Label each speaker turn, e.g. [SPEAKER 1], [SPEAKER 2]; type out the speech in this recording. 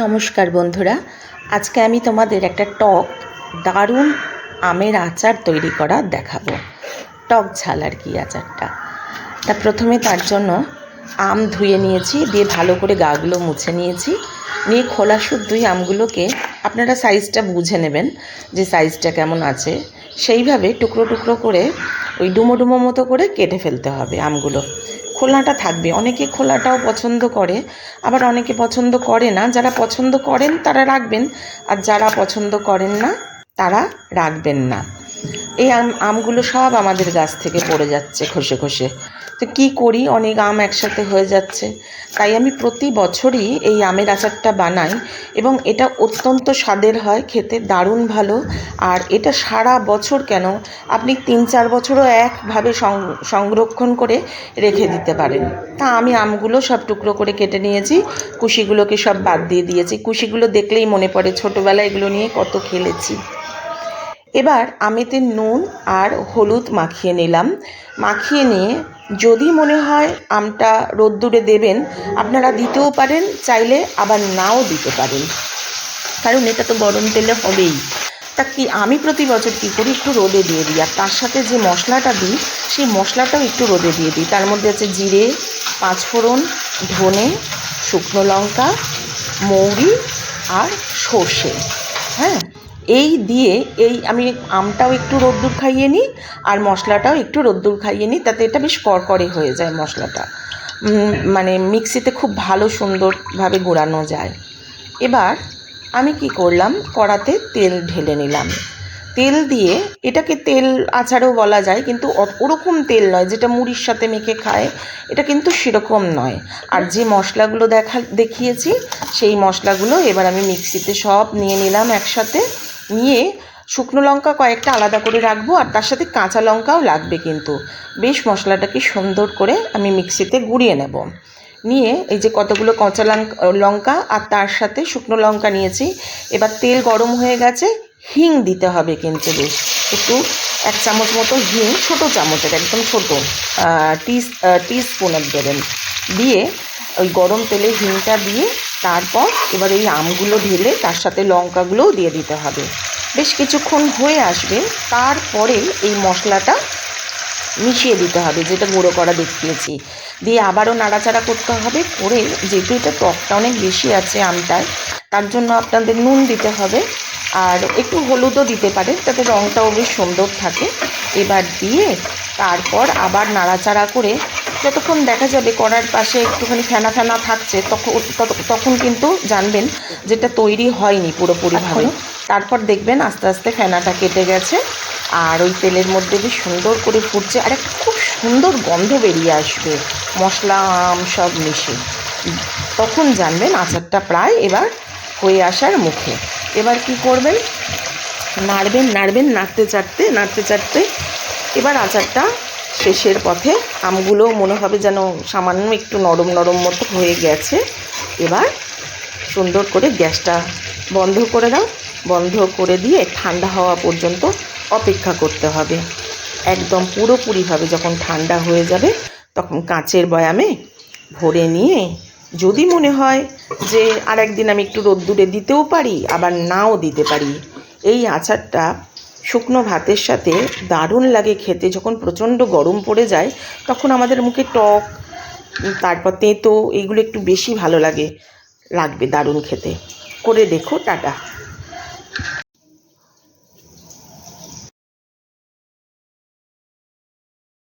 [SPEAKER 1] নমস্কার বন্ধুরা। আজকে আমি তোমাদের একটা টক, দারুণ আমের আচার তৈরি করা দেখাবো। টক ঝাল আর কি আচারটা। তা প্রথমে তার জন্য আম ধুয়ে নিয়েছি, দিয়ে ভালো করে গাগুলো মুছে নিয়েছি। নিয়ে খোলা শুদ্ধই আমগুলোকে আপনারা সাইজটা বুঝে নেবেন যে সাইজটা কেমন আছে। সেইভাবে টুকরো টুকরো করে ওই ডুমো ডুমো মতো করে কেটে ফেলতে হবে আমগুলো। খোলাটা থাকবে। অনেকে খোলাটাও পছন্দ করে, আবার অনেকে পছন্দ করে না। যারা পছন্দ করেন তারা রাখবেন, আর যারা পছন্দ করেন না, তারা রাখবেন না। এই আম, আমগুলো সব আমাদের গাছ থেকে পড়ে যাচ্ছে খসে খসে। তো কী করি? অনেক আম একসাথে হয়ে যাচ্ছে। তাই আমি প্রতি বছরই এই আমের আচারটা বানাই এবং এটা অত্যন্ত স্বাদের হয়, খেতে দারুণ ভালো। আর এটা সারা বছর কেন? আপনি তিন, চার বছরও একভাবে সংরক্ষণ করে রেখে দিতে পারেন। তা আমি আমগুলো সব টুকরো করে কেটে নিয়েছি, কুশিগুলোকে সব বাদ দিয়ে দিয়েছি। কুশিগুলো দেখলেই মনে পড়ে, ছোটোবেলায় এগুলো নিয়ে কত খেলেছি। এবার আমেতে নুন আর হলুদ মাখিয়ে নিলাম। মাখিয়ে নিয়ে যদি মনে হয় আমটা রোদ্দুরে দেবেন, আপনারা দিতেও পারেন, চাইলে আবার নাও দিতে পারেন। কারণ এটা তো গরম তেলে হবেই। তা কি আমি প্রতি বছর কী করি? একটু রোদে দিয়ে দিই। আর তার সাথে যে মশলাটা দিই, সেই মশলাটাও একটু রোদে দিয়ে দিই। তার মধ্যে আছে জিরে, পাঁচফোড়ন, ধনে, শুকনো লঙ্কা, মৌরি আর সর্ষে। এই দিয়ে এই আমি আমটাও একটু রোদ্দুর খাইয়ে নিই আর মশলাটাও একটু রোদ্দুর খাইয়ে নিই, তাতে এটা বেশ করকরে হয়ে যায় মশলাটা। মানে মিক্সিতে খুব ভালো সুন্দরভাবে গোড়ানো যায়। এবার আমি কি করলাম, কড়াতে তেল ঢেলে নিলাম। তেল দিয়ে এটাকে তেল আচারও বলা যায়, কিন্তু ওরকম তেল নয় যেটা মুড়ির সাথে মেখে খায়, এটা কিন্তু সেরকম নয়। আর যে মশলাগুলো দেখা, দেখিয়েছি, সেই মশলাগুলো এবার আমি মিক্সিতে সব নিয়ে নিলাম একসাথে। নিয়ে শুকনো লঙ্কা কয়েকটা আলাদা করে রাখব আর তার সাথে কাঁচা লঙ্কাও লাগবে কিন্তু। বেশ মশলাটাকে সুন্দর করে আমি মিক্সিতে গুঁড়িয়ে নেব। নিয়ে এই যে কতগুলো কাঁচা লঙ্কা লঙ্কা আর তার সাথে শুকনো লঙ্কা নিয়েছি, এবার তেল গরম হয়ে গেছে, হিং দিতে হবে কিন্তু বেশ। একটু এক চামচ মতো হিং, ছোটো চামচের, একদম ছোটো টি টি স্পুনের দেবেন। দিয়ে ওই গরম তেলে হিংটা দিয়ে তারপর এবার এই আমগুলো ঢেলে তার সাথে লঙ্কাগুলোও দিয়ে দিতে হবে। বেশ কিছুক্ষণ হয়ে আসবে, তারপরে এই মশলাটা মিশিয়ে দিতে হবে, যেটা গুঁড়ো করা দেখিয়েছি। দিয়ে আবারও নাড়াচাড়া করতে হবে করে, যেহেতু এটা টকটা অনেক বেশি আছে আমটায়, তার জন্য আপনাদের নুন দিতে হবে। আর একটু হলুদও দিতে পারে তাতে রঙটাও বেশ সুন্দর থাকে। এবার দিয়ে তারপর আবার নাড়াচাড়া করে যতক্ষণ দেখা যাবে কড়ার পাশে একটুখানি ফেনা ফেনা থাকছে তখন তখন কিন্তু জানবেন যেটা তৈরি হয়নি পুরোপুরিভাবে। তারপর দেখবেন আস্তে আস্তে ফেনাটা কেটে গেছে আর ওই তেলের মধ্যে বেশ সুন্দর করে ফুটছে আর একটা খুব সুন্দর গন্ধ বেরিয়ে আসবে মশলা আম সব মিশে। তখন জানবেন আচারটা প্রায় এবার হয়ে আসার মুখে। এবার কি করবেন? নাড়বেন নাড়বেন নাড়তে চাড়তে নাড়তে চাড়তে এবার আচারটা শেষের পথে আমগুলো মনে হবে যেন সামান্য একটু নরম নরম মতো হয়ে গেছে। এবার সুন্দর করে গ্যাসটা বন্ধ করে দাও। বন্ধ করে দিয়ে ঠান্ডা হওয়া পর্যন্ত অপেক্ষা করতে হবে। একদম পুরোপুরিভাবে যখন ঠান্ডা হয়ে যাবে, তখন কাঁচের বয়ামে ভরে নিয়ে যদি মনে হয় যে আর একদিন আমি একটু রোদ্দুরে দিতেও পারি, আবার নাও দিতে পারি, এই আচারটা শুকনো ভাতের সাথে দারুণ লাগে খেতে। যখন প্রচণ্ড গরম পড়ে যায়, তখন আমাদের মুখে টক, তারপর তেঁতো এইগুলো একটু বেশি ভালো লাগে, লাগবে দারুণ খেতে। করে দেখো, টাটা।